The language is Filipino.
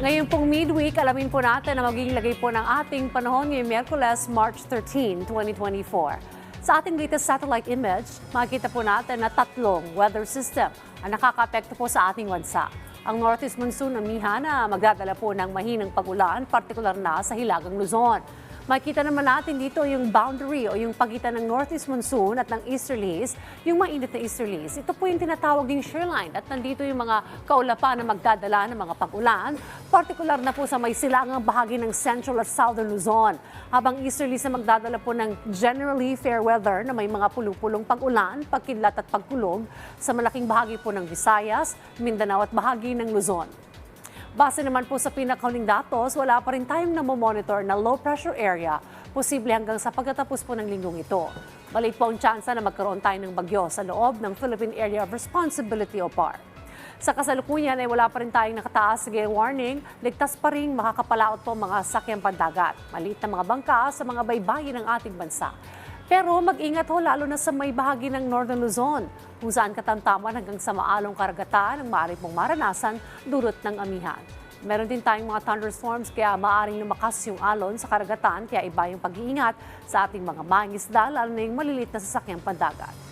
Ngayon pong midweek, alamin po natin na magiging lagay po ng ating panahon ngayong Miyerkules, March 13, 2024. Sa ating latest satellite image, makikita po natin na tatlong weather system ang nakakapekto po sa ating bansa. Ang Northeast Monsoon amihan na magdadala po ng mahinang pagulan, partikular na sa Hilagang Luzon. Makikita naman natin dito yung boundary o yung pagitan ng Northeast Monsoon at ng Easterlies, yung mainit na Easterlies. Ito po yung tinatawag ding shoreline at nandito yung mga kaulapan na magdadala ng mga pag-ulan, partikular na po sa may silangang bahagi ng Central at Southern Luzon. Habang Easterlies na magdadala po ng generally fair weather na may mga pulupulong pag-ulan, pagkidlat at pagkulog sa malaking bahagi po ng Visayas, Mindanao at bahagi ng Luzon. Base naman po sa pinakahuling datos, wala pa rin tayong namomonitor na low pressure area, posible hanggang sa pagkatapos po ng linggong ito. Maliit po ang tsansa na magkaroon tayo ng bagyo sa loob ng Philippine Area of Responsibility o PAR. Sa kasalukuyan ay wala pa rin tayong nakataas sige warning, ligtas pa rin makakapalaot po mga sakyang pandagat, maliit na mga bangka sa mga baybayin ng ating bansa. Pero mag-ingat ho lalo na sa may bahagi ng Northern Luzon, kung saan katamtaman hanggang sa maalong karagatan ang maaari pong maranasan dulot ng amihan. Meron din tayong mga thunderstorms kaya maaaring lumakas yung alon sa karagatan kaya iba yung pag-iingat sa ating mga mangisda lalo na yung maliliit na sasakyang pandagat.